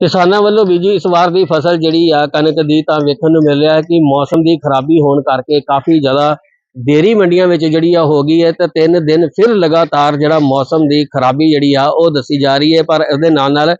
ਕਿਸਾਨਾਂ ਵੱਲੋਂ ਬੀਜੀ ਇਸ ਵਾਰ ਦੀ ਫਸਲ ਜਿਹੜੀ ਆ, ਕਣਕ ਦੀ, ਤਾਂ ਵੇਖਣ ਨੂੰ ਮਿਲ ਰਿਹਾ ਹੈ ਕਿ ਮੌਸਮ ਦੀ ਖਰਾਬੀ ਹੋਣ ਕਰਕੇ ਕਾਫੀ ਜ਼ਿਆਦਾ ਦੇਰੀ ਮੰਡੀਆਂ ਵਿੱਚ ਜਿਹੜੀ ਆ, ਹੋ ਗਈ ਹੈ ਤੇ ਤਿੰਨ ਦਿਨ ਫਿਰ ਲਗਾਤਾਰ ਜਿਹੜਾ ਮੌਸਮ ਦੀ ਖਰਾਬੀ ਜਿਹੜੀ ਆ, ਉਹ ਦੱਸੀ ਜਾ ਰਹੀ ਹੈ। ਪਰ ਇਹਦੇ ਨਾਲ ਨਾਲ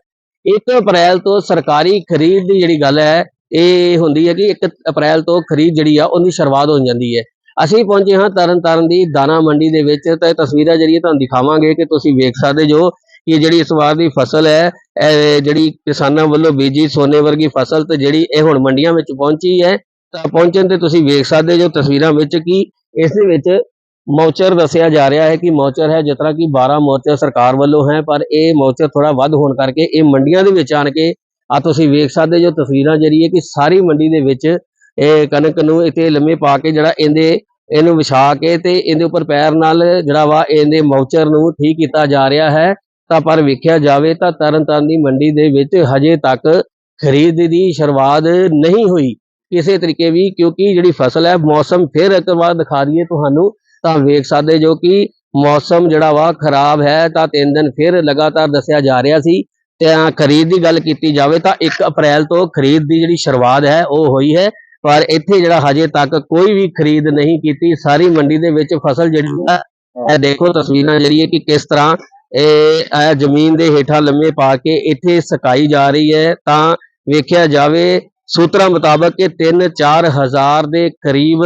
1 ਅਪ੍ਰੈਲ ਤੋਂ ਸਰਕਾਰੀ ਖਰੀਦ ਦੀ ਜਿਹੜੀ ਗੱਲ ਹੈ, ਇਹ ਹੁੰਦੀ ਹੈ ਕਿ 1 ਅਪ੍ਰੈਲ ਤੋਂ ਖਰੀਦ ਜਿਹੜੀ ਆ, ਉਹਦੀ ਸ਼ੁਰੂਆਤ ਹੋ ਜਾਂਦੀ ਹੈ। ਅਸੀਂ ਪਹੁੰਚੇ ਹਾਂ ਤਰਨਤਾਰਨ ਦੀ ਦਾਣਾ ਮੰਡੀ ਦੇ ਵਿੱਚ ਤਾਂ ਇਹ ਤਸਵੀਰਾਂ ਜਿਹੜੀਆਂ ਤੁਹਾਨੂੰ ਦਿਖਾਵਾਂਗੇ ਕਿ ਤੁਸੀਂ ਵੇਖ ਸਕਦੇ ਜੋ ਕਿ ਜਿਹੜੀ ਇਸ ਵਾਰ ਦੀ ਫਸਲ ਹੈ, ਇਹ ਜਿਹੜੀ ਕਿਸਾਨਾਂ ਵੱਲੋਂ ਬੀਜੀ ਸੋਨੇ ਵਰਗੀ ਫਸਲ ਤੇ ਜਿਹੜੀ ਇਹ ਹੁਣ ਮੰਡੀਆਂ ਵਿੱਚ ਪਹੁੰਚੀ ਹੈ, ਤਾਂ ਪਹੁੰਚਣ ਤੇ ਤੁਸੀਂ ਵੇਖ ਸਕਦੇ ਜੋ ਤਸਵੀਰਾਂ ਵਿੱਚ ਕਿ ਇਸ ਦੇ ਵਿੱਚ ਮੌਚਰ ਦੱਸਿਆ ਜਾ ਰਿਹਾ ਹੈ ਕਿ ਮੌਚਰ ਹੈ, ਜਿਸ ਤਰ੍ਹਾਂ ਕਿ 12 ਮੌਚਰ ਸਰਕਾਰ ਵੱਲੋਂ ਹੈ, ਪਰ ਇਹ ਮੌਚਰ ਥੋੜਾ ਵੱਧ ਹੋਣ ਕਰਕੇ ਇਹ ਮੰਡੀਆਂ ਦੇ ਵਿੱਚ ਆਣ ਕੇ ਆ ਤੁਸੀਂ ਵੇਖ ਸਕਦੇ ਜੋ ਤਸਵੀਰਾਂ ਜਿਹੜੀ ਹੈ ਕਿ ਸਾਰੀ ਮੰਡੀ ਦੇ ਵਿੱਚ ਇਹ ਕਣਕ ਨੂੰ ਇੱਥੇ ਲੰਮੇ ਪਾ ਕੇ ਜਿਹੜਾ ਇਹਦੇ, ਇਹਨੂੰ ਵਿਛਾ ਕੇ ਤੇ ਇਹਦੇ ਉੱਪਰ ਪੈਰ ਨਾਲ ਜਿਹੜਾ ਵਾ ਇਹਦੇ ਮੌਚਰ ਨੂੰ ਠੀਕ ਕੀਤਾ ਜਾ ਰਿਹਾ ਹੈ। ਤਾਂ ਪਰ ਵੇਖਿਆ ਜਾਵੇ ਤਾਂ ਤਰਨਤਾਰਨ ਦੀ ਮੰਡੀ ਦੇ ਵਿੱਚ ਹਜੇ ਤੱਕ ਖਰੀਦ ਦੀ ਸ਼ੁਰੂਆਤ ਨਹੀਂ ਹੋਈ। ਕਿਸੇ ਤਰੀਕੇ ਵੀ ਕਿਉਂਕਿ ਜਿਹੜੀ ਫਸਲ ਹੈ, ਮੌਸਮ ਫਿਰ ਇੱਕ ਵਾਰ ਦਿਖਾ ਦਈਏ ਤੁਹਾਨੂੰ, ਤਾਂ ਵੇਖ ਸਕਦੇ ਜੋ ਕਿ ਮੌਸਮ ਜਿਹੜਾ ਵਾ ਖਰਾਬ ਹੈ, ਤਾਂ ਤਿੰਨ ਦਿਨ ਫਿਰ ਲਗਾਤਾਰ ਦੱਸਿਆ ਜਾ ਰਿਹਾ ਸੀ। ਤੇ ਖਰੀਦ ਦੀ ਗੱਲ ਕੀਤੀ ਜਾਵੇ ਤਾਂ 1 ਅਪ੍ਰੈਲ ਤੋਂ ਖਰੀਦ ਦੀ ਜਿਹੜੀ ਸ਼ੁਰੂਆਤ ਹੈ, ਉਹ ਹੋਈ ਹੈ। ਪਰ ਇੱਥੇ ਜਿਹੜਾ ਹਜੇ ਤੱਕ ਕੋਈ ਵੀ ਖਰੀਦ ਨਹੀਂ ਕੀਤੀ, ਸਾਰੀ ਮੰਡੀ ਦੇ ਵਿੱਚ ਫਸਲ ਜਿਹੜੀ ਹੈ, ਇਹ ਦੇਖੋ ਤਸਵੀਰਾਂ ਜਿਹੜੀ ਹੈ ਕਿ ਕਿਸ ਤਰ੍ਹਾਂ ਇਹ ਜ਼ਮੀਨ ਦੇ ਹੇਠਾਂ ਲੰਮੇ ਪਾ ਕੇ ਇੱਥੇ ਸਕਾਈ ਜਾ ਰਹੀ ਹੈ, ਤਾਂ ਵੇਖਿਆ ਜਾਵੇ ਸੂਤਰਾਂ ਮੁਤਾਬਕ ਕਿ 3-4 ਦੇ ਕਰੀਬ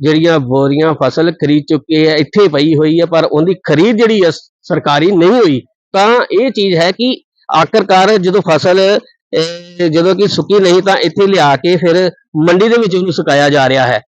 ਜਿਹੜੀਆਂ ਬੋਰੀਆਂ ਫਸਲ ਖਰੀਦ ਚੁੱਕੇ ਹੈ, ਇੱਥੇ ਪਈ ਹੋਈ ਹੈ, ਪਰ ਉਹਦੀ ਖਰੀਦ ਜਿਹੜੀ ਹੈ ਸਰਕਾਰੀ ਨਹੀਂ ਹੋਈ। ਤਾਂ ਇਹ ਚੀਜ਼ ਹੈ ਕਿ ਆਖਰਕਾਰ ਜਦੋਂ ਫਸਲ, ਇਹ ਜਦੋਂ ਕਿ ਸੁੱਕੀ ਨਹੀਂ, ਤਾਂ ਇੱਥੇ ਲਿਆ ਕੇ ਫਿਰ ਮੰਡੀ ਦੇ ਵਿੱਚ ਉਹਨੂੰ ਸੁਕਾਇਆ ਜਾ ਰਿਹਾ ਹੈ।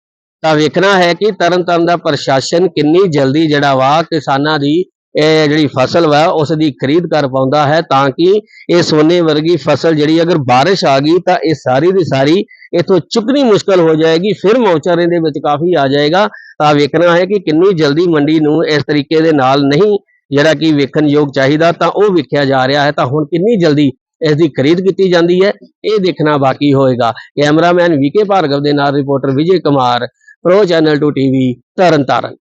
ਤਾਂ ਵੇਖਣਾ ਹੈ ਕਿ ਤਰਨਤਾਰਨ ਦਾ ਪ੍ਰਸ਼ਾਸਨ ਕਿੰਨੀ ਜਲਦੀ ਜਿਹੜਾ ਵਾ ਕਿਸਾਨਾਂ ਦੀ ਇਹ ਜਿਹੜੀ ਫਸਲ ਵਾ ਉਸ ਦੀ ਖਰੀਦ ਕਰ ਪਾਉਂਦਾ ਹੈ ਤਾਂ ਕਿ ਇਹ ਸੋਨੇ ਵਰਗੀ ਫਸਲ ਜਿਹੜੀ ਅਗਰ ਬਾਰਿਸ਼ ਆ ਗਈ ਤਾਂ ਇਹ ਸਾਰੀ ਦੀ ਸਾਰੀ ਇਥੋਂ ਚੁੱਕਣੀ ਮੁਸ਼ਕਲ ਹੋ ਜਾਏਗੀ, ਫਿਰ ਮੌਚਾਰੇ ਦੇ ਵਿੱਚ ਕਾਫੀ ਆ ਜਾਏਗਾ। ਤਾਂ ਵੇਖਣਾ ਹੈ ਕਿ ਕਿੰਨੀ ਜਲਦੀ ਮੰਡੀ ਨੂੰ ਇਸ ਤਰੀਕੇ ਦੇ ਨਾਲ ਨਹੀਂ ਜਿਹੜਾ ਕਿ ਵੇਖਣ ਯੋਗ ਚਾਹੀਦਾ ਤਾਂ ਉਹ ਵੇਖਿਆ ਜਾ ਰਿਹਾ ਹੈ ਤਾਂ ਹੁਣ ਕਿੰਨੀ ਜਲਦੀ ਇਸ ਦੀ ਖਰੀਦ ਕੀਤੀ ਜਾਂਦੀ ਹੈ, ਇਹ ਦੇਖਣਾ ਬਾਕੀ ਹੋਏਗਾ। ਕੈਮਰਾਮੈਨ ਵੀਕੇ ਭਾਰਗਵ ਦੇ ਨਾਲ reporter Vijay Kumar, pro channel 2 TV Tarn Taran.